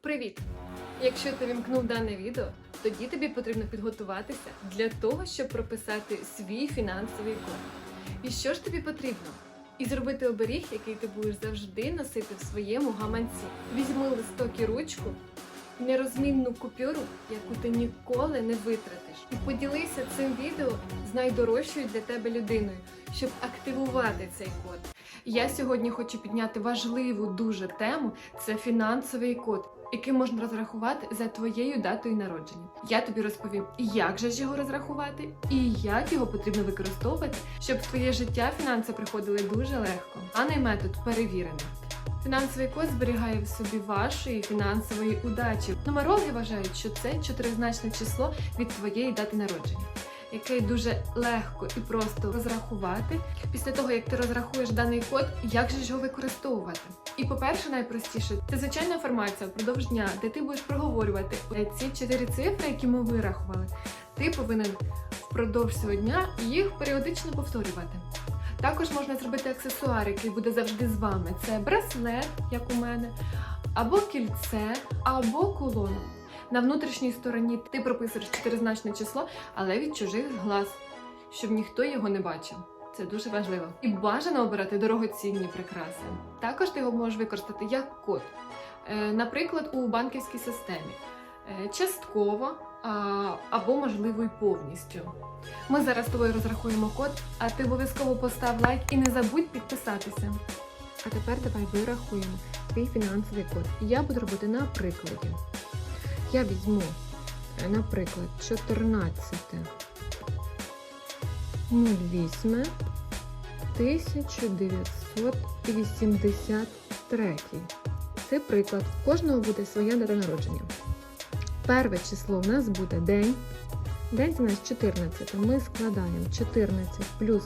Привіт! Якщо ти вімкнув дане відео, тоді тобі потрібно підготуватися для того, щоб прописати свій фінансовий код. І що ж тобі потрібно? І зробити оберіг, який ти будеш завжди носити в своєму гаманці. Візьми листок і ручку, нерозмінну купюру, яку ти ніколи не витратиш. І поділися цим відео з найдорожчою для тебе людиною, щоб активувати цей код. Я сьогодні хочу підняти важливу дуже тему це фінансовий код, який можна розрахувати за твоєю датою народження. Я тобі розповім, як же ж його розрахувати і як його потрібно використовувати, щоб в твоє життя фінанси приходили дуже легко. Даний метод перевірений. Фінансовий код зберігає в собі вашої фінансової удачі. Нумерологи вважають, що це чотиризначне число від твоєї дати народження, яке дуже легко і просто розрахувати. Після того, як ти розрахуєш даний код, як же його використовувати? І по-перше, найпростіше, це звичайна інформація впродовж дня, де ти будеш проговорювати ці чотири цифри, які ми вирахували. Ти повинен впродовж цього дня їх періодично повторювати. Також можна зробити аксесуар, який буде завжди з вами. Це браслет, як у мене, або кільце, або кулон. На внутрішній стороні ти прописуєш чотиризначне число, але від чужих глаз, щоб ніхто його не бачив. Це дуже важливо. І бажано обирати дорогоцінні прикраси. Також ти його можеш використати як код. Е, Наприклад, у банківській системі. Е, Частково або, можливо, і повністю. Ми зараз тобою розрахуємо код, а ти обов'язково постав лайк і не забудь підписатися. А тепер давай вирахуємо твій фінансовий код. Я буду робити на прикладі. Я візьму, е, наприклад, 14 08 1983. Це приклад. В кожного буде своя дата народження. Перше число в нас буде день. День у нас 14. Ми складаємо 14 плюс.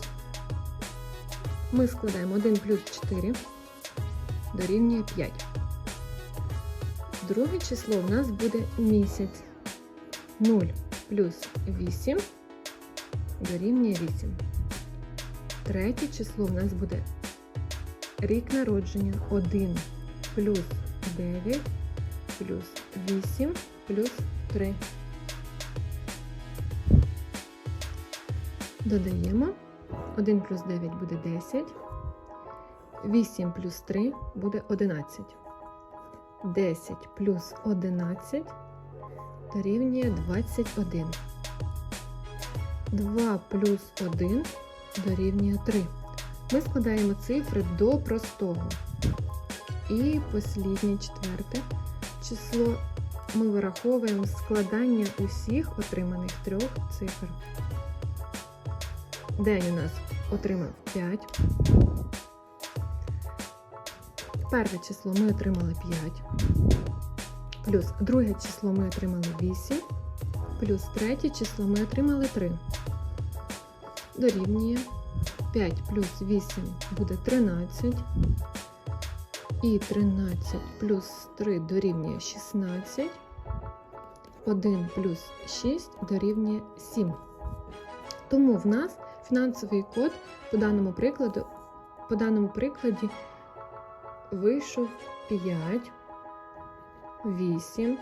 Ми складаємо 1 плюс 4 дорівнює 5. Друге число в нас буде місяць. 0 плюс 8 дорівнює 8. Третє число в нас буде рік народження 1 плюс 9 плюс 8 плюс 3. Додаємо 1 плюс 9 буде 10. 8 плюс 3 буде 11. 10 плюс 11 дорівнює 21. 2 плюс 1 дорівнює 3. Ми складаємо цифри до простого. І посліднє четверте число ми вираховуємо складання усіх отриманих трьох цифр. День у нас отримав 5. Перше число ми отримали 5. Плюс друге число ми отримали 8. Плюс третє число ми отримали 3. Дорівнює 5 плюс 8 буде 13. І 13 плюс 3 дорівнює 16. 1 плюс 6 дорівнює 7. Тому в нас фінансовий код по даному прикладу, по даному прикладі вийшов 5, 8,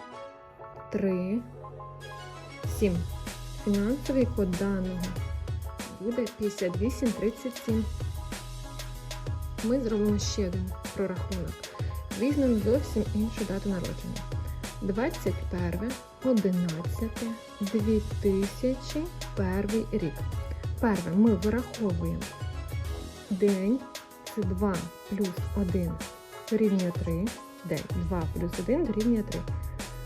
3, 7. Фінансовий код даного буде 5837. Ми зробимо ще один прорахунок. Візьмемо зовсім іншу дату народження. 21, 11, 2001 рік. Перше ми вираховуємо день, це 2 плюс 1 дорівнює 3. День 2 плюс 1 дорівнює 3.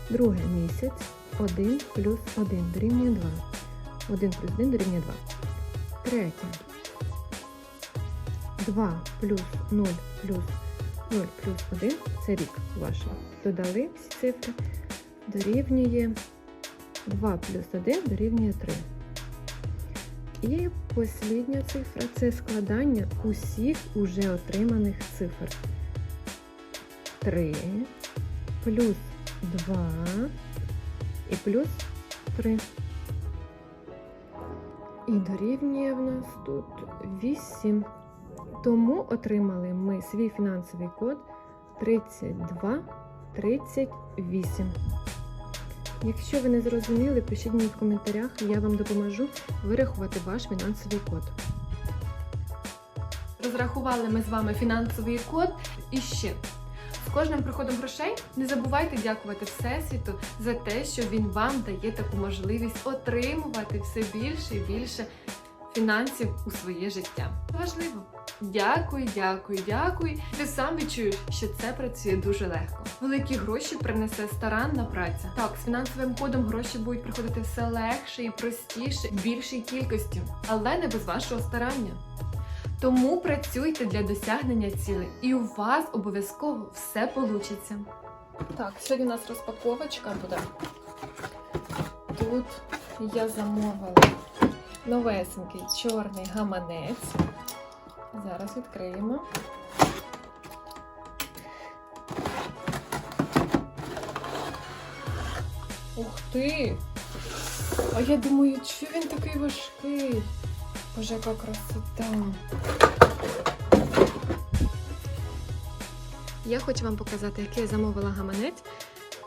Друге місяць 1 плюс 1 дорівнює 2. 1 плюс 1 дорівнює 2. Третє. 2 плюс 0 плюс 0 плюс 1 це рік ваш. Додали всі цифри. Дорівнює 2 плюс 1 дорівнює 3. І послідня цифра це складання усіх уже отриманих цифр. 3 плюс 2 і плюс 3. І дорівнює в нас тут 8. Тому отримали ми свій фінансовий код 32 38. Якщо ви не зрозуміли, пишіть мені в коментарях, я вам допоможу вирахувати ваш фінансовий код. Розрахували ми з вами фінансовий код і ще. З кожним приходом грошей не забувайте дякувати Всесвіту за те, що він вам дає таку можливість отримувати все більше і більше фінансів у своє життя. Важливо. Дякую, дякую, дякую. Ти сам відчуєш, що це працює дуже легко. Великі гроші принесе старанна праця. Так, з фінансовим кодом гроші будуть приходити все легше і простіше, в більшій кількості, але не без вашого старання. Тому працюйте для досягнення цілей, і у вас обов'язково все вийде. Так, сьогодні у нас розпаковочка буде. Тут я замовила новесенький чорний гаманець. Зараз відкриємо. Ух ти! А я думаю, чи він такий важкий? Боже, яка красота! Я хочу вам показати, який я замовила гаманець,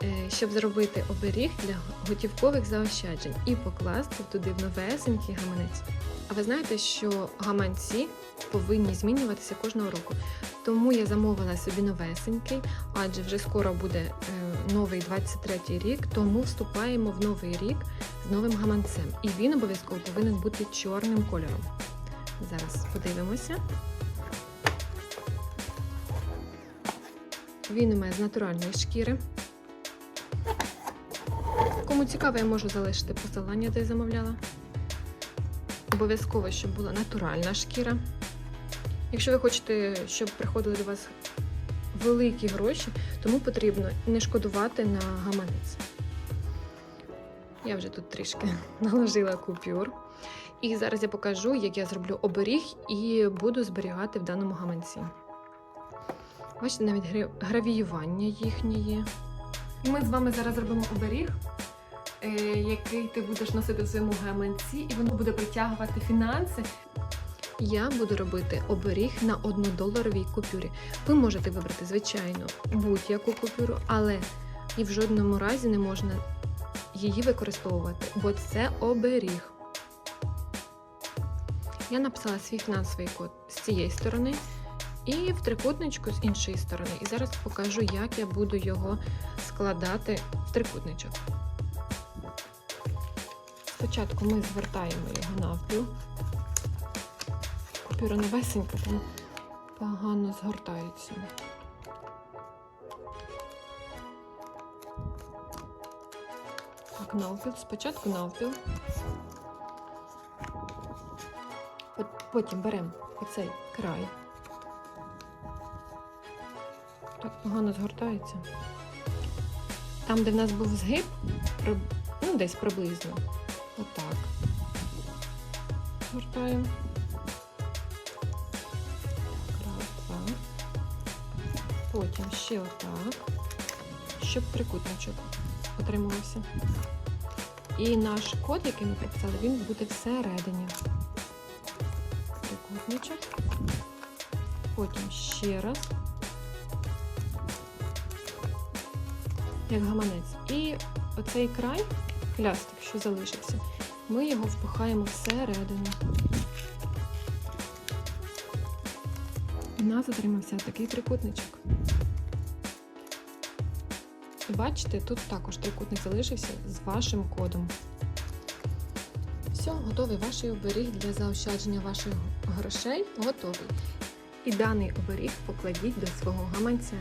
е, щоб зробити оберіг для готівкових заощаджень і покласти туди в новесенький гаманець. А ви знаєте, що гаманці повинні змінюватися кожного року. Тому я замовила собі новесенький, адже вже скоро буде е, новий 23 рік, тому вступаємо в новий рік з новим гаманцем. І він обов'язково повинен бути чорним кольором. Зараз подивимося. Він у мене з натуральної шкіри. Кому цікаво, я можу залишити посилання, де я замовляла. Обов'язково, щоб була натуральна шкіра. Якщо ви хочете, щоб приходили до вас великі гроші, тому потрібно не шкодувати на гаманець. Я вже тут трішки наложила купюр. І зараз я покажу, як я зроблю оберіг і буду зберігати в даному гаманці. Бачите, навіть гравіювання їхнє є. Ми з вами зараз зробимо оберіг, е, який ти будеш носити в своєму гаманці, і воно буде притягувати фінанси. Я буду робити оберіг на однодоларовій купюрі. Ви можете вибрати, звичайно, будь-яку купюру, але і в жодному разі не можна її використовувати, бо це оберіг. Я написала свій фінансовий код з цієї сторони і в трикутничку з іншої сторони. І зараз покажу, як я буду його складати в трикутничок. Спочатку ми звертаємо його навпіл. Купюра новесенька, там погано згортається. Так, навпіл. Спочатку навпіл. От Потім беремо оцей край. Так погано згортається. Там, де в нас був згиб, ну, десь приблизно. Отак. Згортаємо. Потім ще отак, щоб трикутничок отримувався. І наш код, який ми прописали, він буде всередині. Трикутничок. Потім ще раз. Як гаманець. І оцей край, хлястик, що залишився, ми його впихаємо всередину. У нас отримався такий трикутничок. Бачите, тут також трикутник залишився з вашим кодом. Все, готовий ваш оберіг для заощадження ваших грошей готовий. І даний оберіг покладіть до свого гаманця.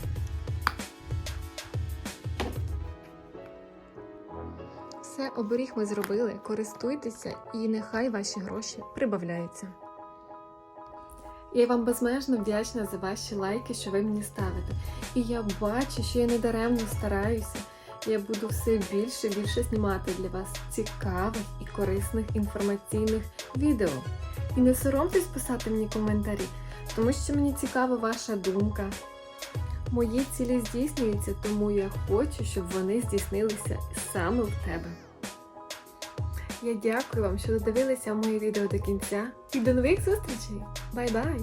Все, оберіг ми зробили, користуйтеся і нехай ваші гроші прибавляються. Я вам безмежно вдячна за ваші лайки, що ви мені ставите. І я бачу, що я недаремно стараюся. Я буду все більше і більше знімати для вас цікавих і корисних інформаційних відео. І не соромтесь писати мені коментарі, тому що мені цікава ваша думка. Мої цілі здійснюються, тому я хочу, щоб вони здійснилися саме в тебе. Я дякую вам, що додивилися моє відео до кінця. І до нових зустрічей! Бай-бай!